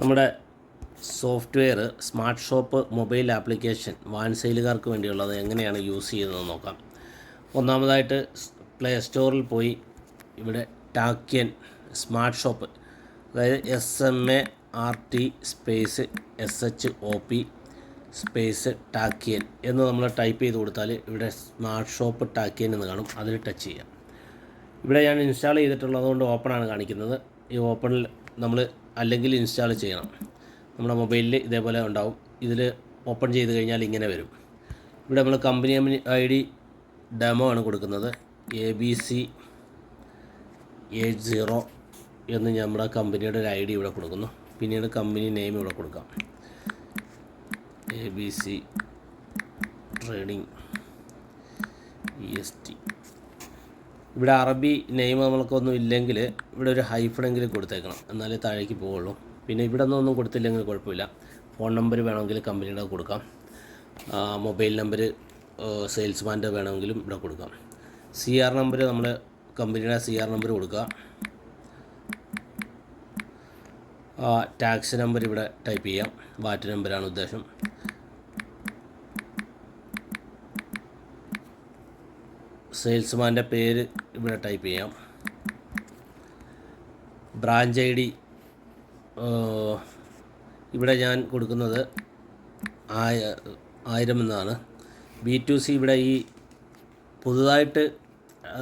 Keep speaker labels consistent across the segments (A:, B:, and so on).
A: നമ്മുടെ software Smart Shop mobile application വാൻസെയിലുകാർക്ക് വേണ്ടിയുള്ളത് എങ്ങനെയാണ് യൂസ് ചെയ്യുന്നത് നോക്കാം. ഒന്നാമതായിട്ട് പ്ലേ സ്റ്റോറിൽ പോയി ഇവിടെ ടാക്യൻ സ്മാർട്ട് ഷോപ്പ് അതായത് S M A R T space S H O P space Tachyon എന്ന് നമ്മൾ ടൈപ്പ് ചെയ്ത് കൊടുത്താൽ ഇവിടെ സ്മാർട്ട് ഷോപ്പ് ടാക്കിയൻ എന്ന് കാണും. അതിൽ ടച്ച് ചെയ്യാം. ഇവിടെ ഞാൻ ഇൻസ്റ്റാൾ ചെയ്തിട്ടുള്ളതുകൊണ്ട് ഓപ്പണാണ് കാണിക്കുന്നത്. ഈ ഓപ്പണിൽ നമ്മൾ അല്ലെങ്കിൽ ഇൻസ്റ്റാൾ ചെയ്യണം. നമ്മുടെ മൊബൈലിൽ ഇതേപോലെ ഉണ്ടാവും. ഇതിൽ ഓപ്പൺ ചെയ്ത് കഴിഞ്ഞാൽ ഇങ്ങനെ വരും. ഇവിടെ നമ്മൾ കമ്പനി ഐ ഡി ഡെമോ ആണ് കൊടുക്കുന്നത്. A B C eight zero എന്ന് നമ്മുടെ കമ്പനിയുടെ ഒരു ഐ ഡി ഇവിടെ കൊടുക്കുന്നു. പിന്നീട് കമ്പനി നെയിം ഇവിടെ കൊടുക്കാം. A B C trading E S T ഇവിടെ അറബി നെയിം നമ്മൾക്കൊന്നും ഇല്ലെങ്കിൽ ഇവിടെ ഒരു ഹൈഫണെങ്കിലും കൊടുത്തേക്കണം. എന്നാലേ താഴേക്ക് പോവുള്ളൂ. പിന്നെ ഇവിടെ ഒന്നും കൊടുത്തില്ലെങ്കിൽ കുഴപ്പമില്ല. ഫോൺ നമ്പർ വേണമെങ്കിൽ കമ്പനിയുടെ കൊടുക്കാം. മൊബൈൽ നമ്പർ സെയിൽസ്മാന്റെ വേണമെങ്കിലും ഇവിടെ കൊടുക്കാം. സി ആർ നമ്പർ നമ്മൾ കമ്പനിയുടെ സി ആർ നമ്പർ കൊടുക്കുക. ടാക്സ് നമ്പർ ഇവിടെ ടൈപ്പ് ചെയ്യാം. വാറ്റ് നമ്പറാണ് ഉദ്ദേശം. സെയിൽസ്മാന്റെ പേര് ഇവിടെ ടൈപ്പ് ചെയ്യാം. ബ്രാഞ്ച് ഐ ഡി ഇവിടെ ഞാൻ കൊടുക്കുന്നത് ആയ ആയിരം എന്നാണ്. ബി ടു സി ഇവിടെ ഈ പുതുതായിട്ട്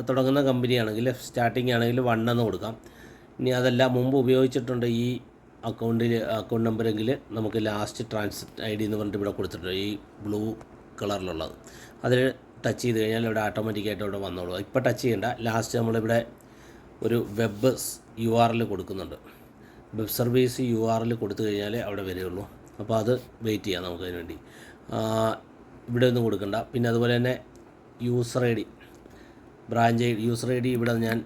A: തുടങ്ങുന്ന കമ്പനിയാണെങ്കിൽ സ്റ്റാർട്ടിംഗ് ആണെങ്കിൽ വൺ എന്ന് കൊടുക്കാം. ഇനി അതല്ല മുമ്പ് ഉപയോഗിച്ചിട്ടുണ്ട് ഈ അക്കൗണ്ടിൽ അക്കൗണ്ട് നമ്പരെങ്കിൽ നമുക്ക് ലാസ്റ്റ് ട്രാൻസ് ഐ ഡി എന്ന് പറഞ്ഞിട്ട് ഇവിടെ കൊടുത്തിട്ടുണ്ട് ഈ ബ്ലൂ കളറിലുള്ളത്. അതിൽ ടച്ച് ചെയ്ത് കഴിഞ്ഞാൽ ഇവിടെ ഓട്ടോമാറ്റിക്കായിട്ട് ഇവിടെ വന്നോളൂ. ഇപ്പോൾ ടച്ച് ചെയ്യേണ്ട. ലാസ്റ്റ് നമ്മളിവിടെ ഒരു വെബ് യു ആർ എൽ കൊടുക്കുന്നുണ്ട്. Web service U R L കൊടുത്തു കഴിഞ്ഞാൽ അവിടെ വരികയുള്ളൂ അപ്പോൾ അത് വെയിറ്റ് ചെയ്യാം നമുക്ക് അതിന് വേണ്ടി. ഇവിടെ ഒന്നും കൊടുക്കണ്ട. പിന്നെ അതുപോലെ തന്നെ user I D. Branch I user I D ഇവിടെ ഞാൻ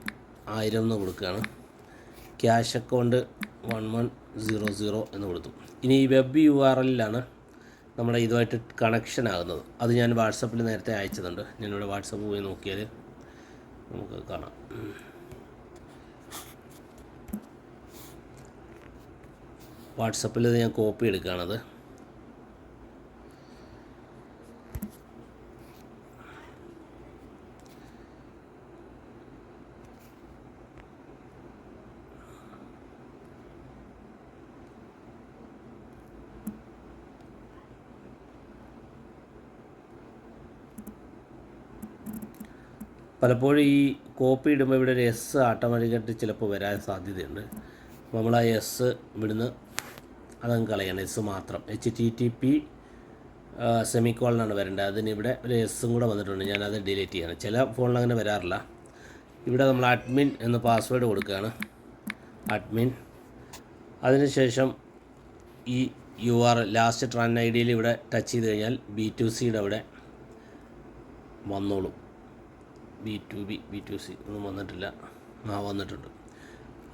A: ആയിരം എന്ന് കൊടുക്കുകയാണ്. Cash account one one zero zero എന്ന് കൊടുത്തു. ഇനി ഈ വെബ് യു ആർ എല്ലിലാണ് നമ്മുടെ ഇതുമായിട്ട് കണക്ഷൻ ആകുന്നത്. അത് ഞാൻ വാട്സപ്പിൽ നേരത്തെ അയച്ചതുണ്ട്. ഞാനിവിടെ വാട്സപ്പ് പോയി നോക്കിയാൽ നമുക്ക് കാണാം. വാട്സപ്പിൽ ഞാൻ കോപ്പി എടുക്കുകയാണത്. പലപ്പോഴും ഈ കോപ്പി ഇടുമ്പോൾ ഇവിടെ ഒരു എസ് ഓട്ടോമാറ്റിക്കായിട്ട് ചിലപ്പോൾ വരാൻ സാധ്യതയുണ്ട്. നമ്മൾ ആ എസ് ഇവിടുന്ന് അതങ്ങ് കളയണം. എസ് മാത്രം. എച്ച് ടി ടി പി സെമിക്കോളിനാണ് വരേണ്ടത്. അതിന് ഇവിടെ ഒരു എസ്സും കൂടെ വന്നിട്ടുണ്ട്. ഞാനത് ഡിലീറ്റ് ചെയ്യണം. ചില ഫോണിൽ അങ്ങനെ വരാറില്ല. ഇവിടെ നമ്മൾ അഡ്മിൻ എന്ന് പാസ്വേഡ് കൊടുക്കുകയാണ്. അഡ്മിൻ അതിനുശേഷം ഈ U R last trans I ഡിയിൽ ഇവിടെ ടച്ച് ചെയ്ത് കഴിഞ്ഞാൽ ബി ടു സിയുടെ അവിടെ വന്നോളും. B to B B to C ഒന്നും വന്നിട്ടില്ല. ആ വന്നിട്ടുണ്ട്.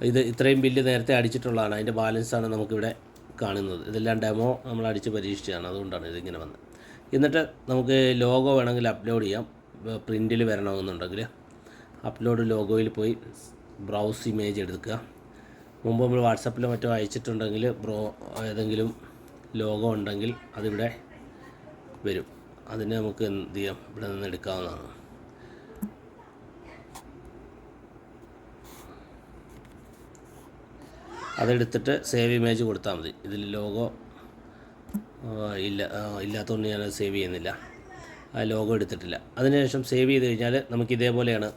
A: ഇത് ഇത്രയും ബില്ല് നേരത്തെ അടിച്ചിട്ടുള്ളതാണ്. അതിന്റെ ബാലൻസാണ് നമുക്കിവിടെ കാണുന്നത്. ഇതെല്ലാം ഡെമോ നമ്മൾ അടിച്ച് പരീക്ഷിച്ചതാണ്. അതുകൊണ്ടാണ് ഇതിങ്ങനെ വന്നത്. എന്നിട്ട് നമുക്ക് ലോഗോ വേണമെങ്കിൽ അപ്ലോഡ് ചെയ്യാം. പ്രിന്റിൽ വരണമെന്നുണ്ടെങ്കിൽ അപ്ലോഡ് ലോഗോയിൽ പോയി ബ്രൗസ് ഇമേജ് എടുക്കുക. മുമ്പ് നമ്മൾ വാട്സപ്പിലോ മറ്റോ അയച്ചിട്ടുണ്ടെങ്കിൽ ബ്രോ ഏതെങ്കിലും ലോഗോ ഉണ്ടെങ്കിൽ അതിവിടെ വരും. അതിനെ നമുക്ക് എന്ത് ചെയ്യാം? ഇവിടെ നിന്ന് എടുക്കാവുന്നതാണ്. അതെടുത്തിട്ട് സേവ് ഇമേജ് കൊടുത്താൽ മതി. ഇതിൽ ലോഗോ ഇല്ല ഇല്ലാത്തതുകൊണ്ട് ഞാനത് സേവ് ചെയ്യുന്നില്ല. ആ ലോഗോ എടുത്തിട്ടില്ല. അതിനുശേഷം സേവ് ചെയ്ത് കഴിഞ്ഞാൽ നമുക്ക് ഇതേപോലെയാണ്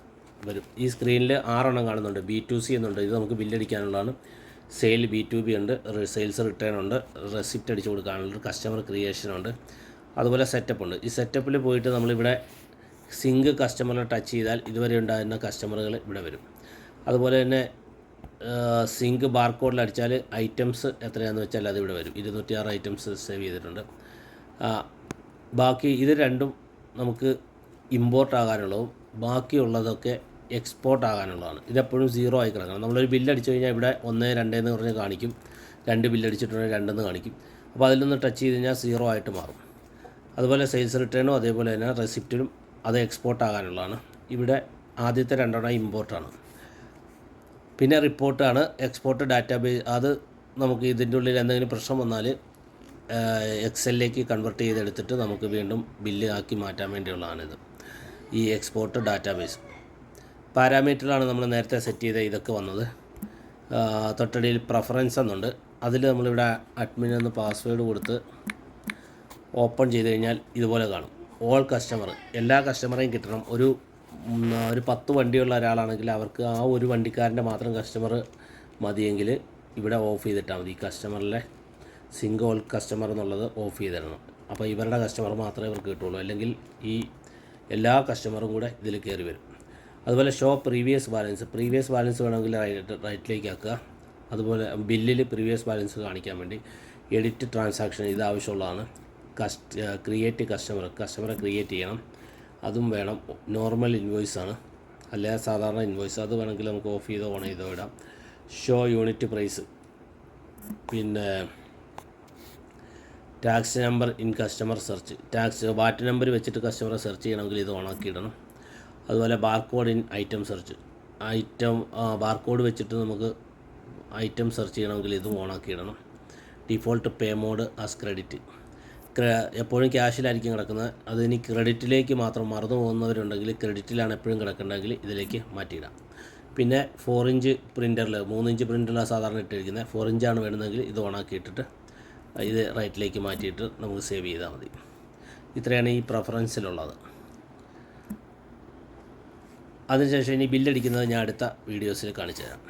A: വരും. ഈ സ്ക്രീനിൽ ആറെണ്ണം കാണുന്നുണ്ട്. ബി ടു സി എന്നുണ്ട്. ഇത് നമുക്ക് ബില്ലടിക്കാനുള്ളതാണ് സെയിൽ ബി ടു ബി ഉണ്ട്. സെയിൽസ് റിട്ടേൺ ഉണ്ട്. റെസിപ്റ്റ് അടിച്ച് കൊടുക്കാനുണ്ട് കസ്റ്റമർ ക്രിയേഷൻ ഉണ്ട്. അതുപോലെ സെറ്റപ്പ് ഉണ്ട്. ഈ സെറ്റപ്പിൽ പോയിട്ട് നമ്മളിവിടെ സിങ്ക് കസ്റ്റമറിനെ ടച്ച് ചെയ്താൽ ഇതുവരെ ഉണ്ടായിരുന്ന കസ്റ്റമറുകൾ ഇവിടെ വരും. അതുപോലെ തന്നെ സിങ്ക് ബാർകോഡിൽ അടിച്ചാൽ ഐറ്റംസ് എത്രയാണെന്ന് വെച്ചാൽ അത് ഇവിടെ വരും. ഇരുന്നൂറ്റി ആറ് ഐറ്റംസ് സേവ് ചെയ്തിട്ടുണ്ട്. ബാക്കി ഇത് രണ്ടും നമുക്ക് ഇമ്പോർട്ട് ആകാനുള്ളതും ബാക്കിയുള്ളതൊക്കെ എക്സ്പോർട്ട് ആകാനുള്ളതാണ്. ഇതെപ്പോഴും സീറോ ആയി കിടക്കണം. നമ്മളൊരു ബില്ല് അടിച്ചു കഴിഞ്ഞാൽ ഇവിടെ ഒന്ന് രണ്ട് എന്ന് പറഞ്ഞ് കാണിക്കും. രണ്ട് ബില്ല് അടിച്ചിട്ടുണ്ടെങ്കിൽ രണ്ടെന്ന് കാണിക്കും. അപ്പോൾ അതിലൊന്ന് ടച്ച് ചെയ്ത് കഴിഞ്ഞാൽ സീറോ ആയിട്ട് മാറും. അതുപോലെ സെയിൽസ് റിട്ടേണും അതേപോലെ തന്നെ റെസിപ്റ്റിലും അത് എക്സ്പോർട്ട് ആകാനുള്ളതാണ്. ഇവിടെ ആദ്യത്തെ രണ്ടെണ്ണം ഇമ്പോർട്ടാണ്. പിന്നെ റിപ്പോർട്ടാണ് എക്സ്പോർട്ട് ഡാറ്റാബേസ്. അത് നമുക്ക് ഇതിന്റെ ഉള്ളിൽ എന്തെങ്കിലും പ്രശ്നം വന്നാൽ എക്സലിലേക്ക് കൺവെർട്ട് ചെയ്തെടുത്തിട്ട് നമുക്ക് വീണ്ടും ബില്ല് ആക്കി മാറ്റാൻ വേണ്ടിയുള്ളതാണിത്. ഈ എക്സ്പോർട്ട് ഡാറ്റാബേസ്. പാരാമീറ്ററാണ് നമ്മൾ നേരത്തെ സെറ്റ് ചെയ്ത ഇതൊക്കെ വന്നത്. തൊട്ടടിയിൽ പ്രഫറൻസ് എന്നുണ്ട്. അതിൽ നമ്മളിവിടെ അഡ്മിൻ എന്ന് പാസ്വേഡ് കൊടുത്ത് ഓപ്പൺ ചെയ്ത് കഴിഞ്ഞാൽ ഇതുപോലെ കാണും. ഓൾ കസ്റ്റമർ എല്ലാ കസ്റ്റമറേയും കിട്ടണം. ഒരു ഒരു പത്ത് വണ്ടിയുള്ള ഒരാളാണെങ്കിൽ അവർക്ക് ആ ഒരു വണ്ടിക്കാരന്റെ മാത്രം കസ്റ്റമർ മതിയെങ്കിൽ ഇവിടെ ഓഫ് ചെയ്തിട്ടാൽ മതി. ഈ കസ്റ്റമറിലെ സിംഗിൾ കസ്റ്റമർ എന്നുള്ളത് ഓഫ് ചെയ്തിടണം. അപ്പോൾ ഇവരുടെ കസ്റ്റമർ മാത്രമേ ഇവർക്ക് കിട്ടുള്ളൂ. അല്ലെങ്കിൽ ഈ എല്ലാ കസ്റ്റമറും കൂടെ ഇതിൽ കയറി വരും. അതുപോലെ show previous balance previous balance വേണമെങ്കിൽ റൈറ്റ് റൈറ്റിലേക്ക് ആക്കുക. അതുപോലെ ബില്ലിൽ പ്രീവിയസ് ബാലൻസ് കാണിക്കാൻ വേണ്ടി എഡിറ്റ് ട്രാൻസാക്ഷൻ ഇത് ആവശ്യമുള്ളതാണ്. കസ്റ്റ് ക്രിയേറ്റ് കസ്റ്റമർ കസ്റ്റമറെ ക്രിയേറ്റ് ചെയ്യണം. അതും വേണം. നോർമൽ ഇൻവോയ്സ് ആണ്. അല്ലെ? സാധാരണ ഇൻവോയ്സ് അത് വേണമെങ്കിൽ നമുക്ക് ഓഫ് ചെയ്തോ ഓൺ ചെയ്തോ ഇടാം. ഷോ യൂണിറ്റ് പ്രൈസ് പിന്നെ tax number in customer search tax VAT number വെച്ചിട്ട് കസ്റ്റമറെ സെർച്ച് ചെയ്യണമെങ്കിൽ ഇത് ഓണാക്കി ഇടണം. അതുപോലെ barcode in item search item barcode വെച്ചിട്ട് നമുക്ക് ഐറ്റം സെർച്ച് ചെയ്യണമെങ്കിൽ ഇതും ഓണാക്കി ഇടണം. Default pay mode as credit എപ്പോഴും ക്യാഷിലായിരിക്കും കിടക്കുന്നത്. അത് ഇനി ക്രെഡിറ്റിലേക്ക് മാത്രം മറന്നു പോകുന്നവരുണ്ടെങ്കിൽ ക്രെഡിറ്റിലാണ് എപ്പോഴും കിടക്കേണ്ടതെങ്കിൽ ഇതിലേക്ക് മാറ്റിയിടാം. പിന്നെ ഫോർ ഇഞ്ച് പ്രിന്ററിൽ മൂന്ന് ഇഞ്ച് പ്രിന്ററിലാണ് സാധാരണ ഇട്ടിരിക്കുന്നത്. ഫോർ ഇഞ്ചാണ് വേണമെങ്കിൽ ഇത് ഓണാക്കി ഇട്ടിട്ട് ഇത് റൈറ്റിലേക്ക് മാറ്റിയിട്ട് നമുക്ക് സേവ് ചെയ്താൽ മതി. ഇത്രയാണ് ഈ പ്രിഫറൻസിലുള്ളത് അതിനുശേഷം ഇനി ബില്ലടിക്കുന്നത് ഞാൻ അടുത്ത വീഡിയോസിൽ കാണിച്ചു തരാം